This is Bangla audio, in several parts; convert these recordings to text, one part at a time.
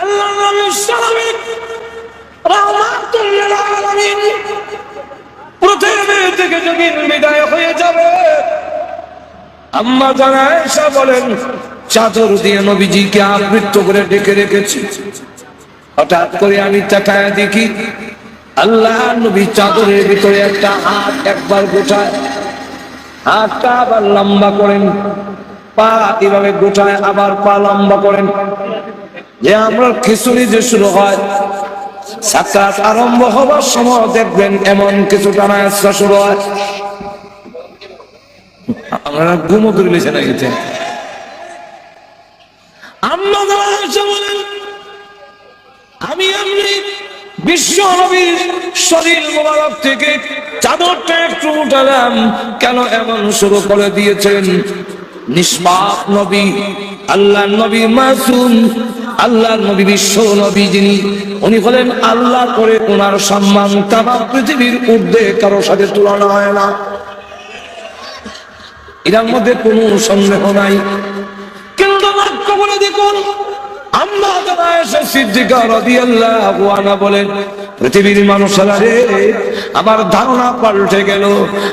আল্লাহ রাহমাতুল্লিল আলামিন থেকে বিদায় হয়ে যাবে, আম্মা জানা বলেন, চাদর দিয়ে নবীজিকে আবৃত্ত করে ডেকে রেখেছি। হঠাৎ করে আমি তাকায় দেখি, আল্লাহ নবী চাদরের ভিতরে একটা হাত একবার গোটায়। হাতটা আবার লম্বা করেন, পা এভাবে গোটায়, আবার পা লম্বা করেন। যে আমরা খিচুড়ি যে শুরু হয়, সাক্ষাৎ আরম্ভ হবার সময় দেখবেন এমন কিছু টানা শুরু হয়। আপনারা ঘুমো আমি বিশ্ব নবীর শরীর মোবারক থেকে চাদরটা একটু উঠালাম, কেন এমন শুরু করে দিয়েছেন? নিষ্পাপ নবী আল্লাহ নবী মাসুম আল্লাহ নবী বিশ্ব নবী যিনি, উনি হলেন আল্লাহ করে ওনার সম্মান তারা পৃথিবীর ঊর্ধ্বে কারও সাথে তুলনা হয় না। এটার মধ্যে কোনো সন্দেহ নাই। কিন্তু লক্ষ্য করে দেখুন আমরা যারা এসে সিদ্দিকা রবি আল্লাহ বলেন পৃথিবীর মানুষেরা রে, আমার ধারণা পাল্টে গেল।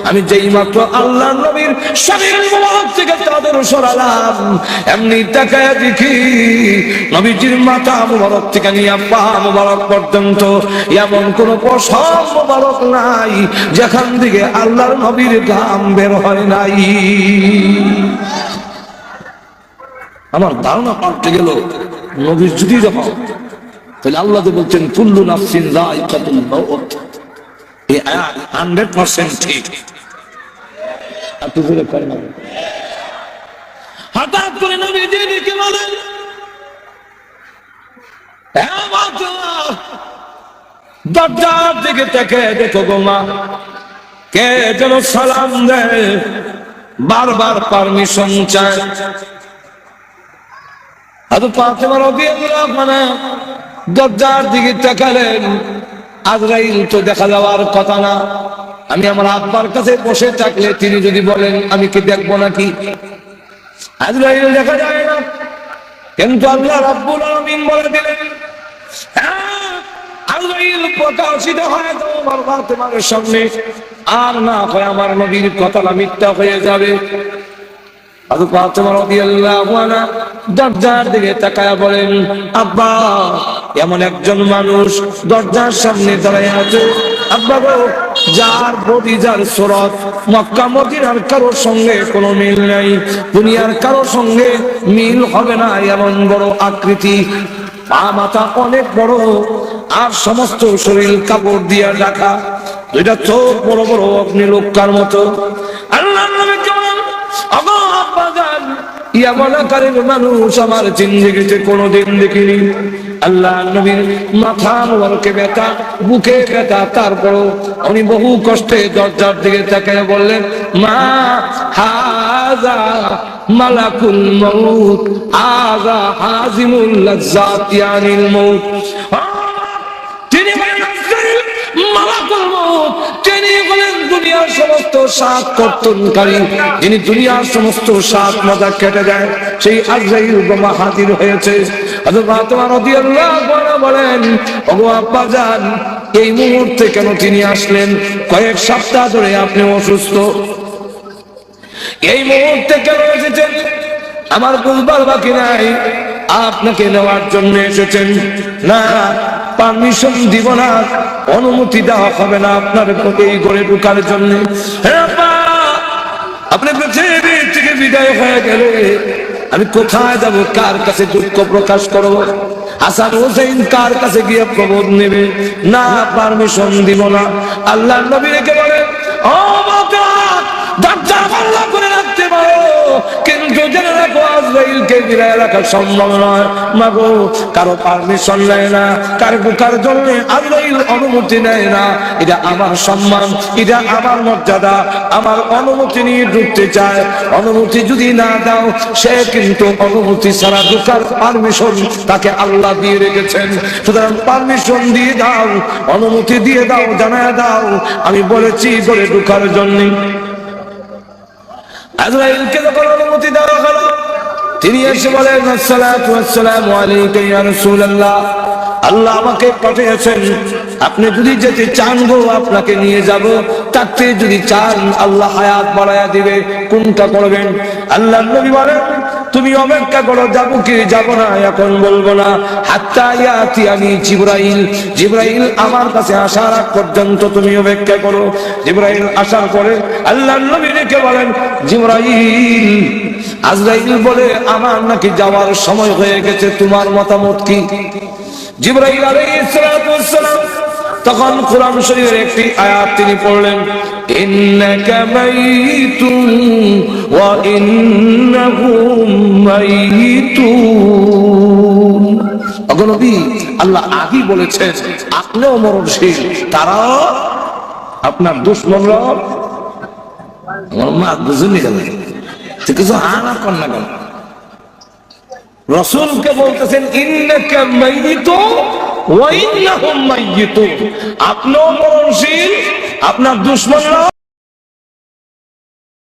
আমি যেই মাত্র আল্লাহ নবীর শরীর মোবারক থেকে তাদের সরালাম, এমনি তাকায় দেখি নবীজির মাথা মোবারক থেকে নিয়ে পা মোবারক পর্যন্ত এমন কোন পশম মোবারক নাই, যেখান থেকে আল্লাহর নবীর ঘাম বের হয় নাই। আমার ধারণা পাল্টে গেল। নবীর যদি যখন তাহলে আল্লাহ বলছেন, কুল্লু নাফসিন যায়কাতুল মাউত। এই আয়াত 100% ঠিক। আপনি বলে করেন হঠাৎ করে নবী দিদিকে বলেন দরজার দিকে দেখে দেখো গো মা, কে যেন সালাম দেয়, বারবার পারমিশন চায়। আদু আনহা দরজার দিকে তাকালেন। আজরাইল তো দেখা যাওয়ার কথা না। আমি আমার আব্বার কাছে বসে থাকলে তিনি যদি বলেন আমি কি দেখব নাকি? আজরাইল দেখা যায় না। কিন্তু আল্লাহ রাব্বুল আলামিন বলে দিলেন হ্যাঁ, আব্বা এমন একজন মানুষ দরজার সামনে দাঁড়ায় আছে। আব্বা যার বডি যার সুরত, মক্কা, মদিনার কারোর সঙ্গে কোনো মিল নাই। দুনিয়ার কারোর সঙ্গে মিল হবে না এমন বড় আকৃতি। মাথা অনেক বড়, আর সমস্ত শরীর কাপড় দিয়ে ঢাকা। দুইটা চোখ বড় বড় অগ্নি লোকার মতো আল্লাহ আকারের মানুষ আমার জিন্দিগিতে কোনোদিন দেখিনি। আল্লাহ নবীর মাথা মোবারকে ব্যথা, বুকে ব্যথা, তারপরও উনি বহু কষ্টে দরজার দিকে তাকিয়ে বললেন, মা, হাজা মালাকুল মউত আজা হাজিমুল লাজ্জাত ইয়ানিল মউত। তিনি মালাকুল মউত, তিনি বলেন, দুনিয়ার সমস্ত স্বাদ কর্তনকারী, যিনি দুনিয়ার সমস্ত স্বাদ মজা কেটে দেয়, সেই আজরাইল বোমা হাজির হয়েছে। এই মুহূর্তে কেন তিনি আসলেন? কয়েক সপ্তাহ ধরে আপনি অসুস্থ। এই মুহূর্তে কেন এসেছেন? আমার বুঝবার বাকি নাই। আপনাকে নেওয়ার জন্য এসেছেন। না, পারমিশন দিব না। অনুমতি দেওয়া হবে না আপনার এই ঘরে ঢুকার জন্য। আপনি পৃথিবী থেকে বিদায় হয়ে গেলে আমি কোথায় যাব? কার কাছে দুঃখ প্রকাশ করব? হাসান হোসেন কার কাছে গিয়ে প্রবোধ নেবে? না, পারমিশন দিব না। আল্লাহ নবী রেখে বলে করে রাখতে পারো কারও পারমিশন নেয় না জন্য অনুমতি নেয় না। এটা সম্মান, এটা মর্যাদা অনুমতি নিয়ে ঢুকতে চায়। অনুমতি যদি না দাও, সে কিন্তু অনুমতি ছাড়া ঢুকার পারমিশন তাকে আল্লাহ দিয়ে রেখেছেন। সুতরাং পারমিশন দিয়ে দাও, অনুমতি দিয়ে দাও, জানায় দাও। আমি বলেছি করে ঢুকার জন্য। আজরাইলকে যখন অনুমতি দেওয়া হলো, তিনি এসে বলেন ওয়াসসালামু আলাইকা ইয়া রাসূলুল্লাহ। আল্লাহ আমাকে পাঠিয়েছেন, আপনি যদি যেতে চান গো, আপনাকে নিয়ে যাব। তাতে যদি চান, আল্লাহ হায়াত বাড়ায়া দিবে। কোনটা করবেন? আল্লাহ নবী বলেন, তুমি অপেক্ষা করো, যাব কি, যাব না, এখন বলব না। হাত্তা ইয়াতি আমি জিব্রাইল। জিব্রাইল আমার কাছে আসার পর্যন্ত তুমি অপেক্ষা করো। জিব্রাইল আসার পরে আল্লাহ নবী রেখে বলেন, জিব্রাইল, আজরাইল বলে আমার নাকি যাওয়ার সময় হয়ে গেছে, তোমার মতামত কি? জিব্রাইল আলাইহিস তখন কোরআন শরীফের একটি আয়াত তিনি পড়লেন আল্লাহ আগেই বলেছেন, আপনিও মরণশীল তারাও আপনার দুশ্মনরা আমার মা বুঝুনি কেন? কিছু আনা কর না কেন? রসুলকে বলতেছেন, ইন্নাকা মাইয়িতু ওয়া ইন্নাহুম মাইয়িতুন মরণশীল, আপনার দুশমনরা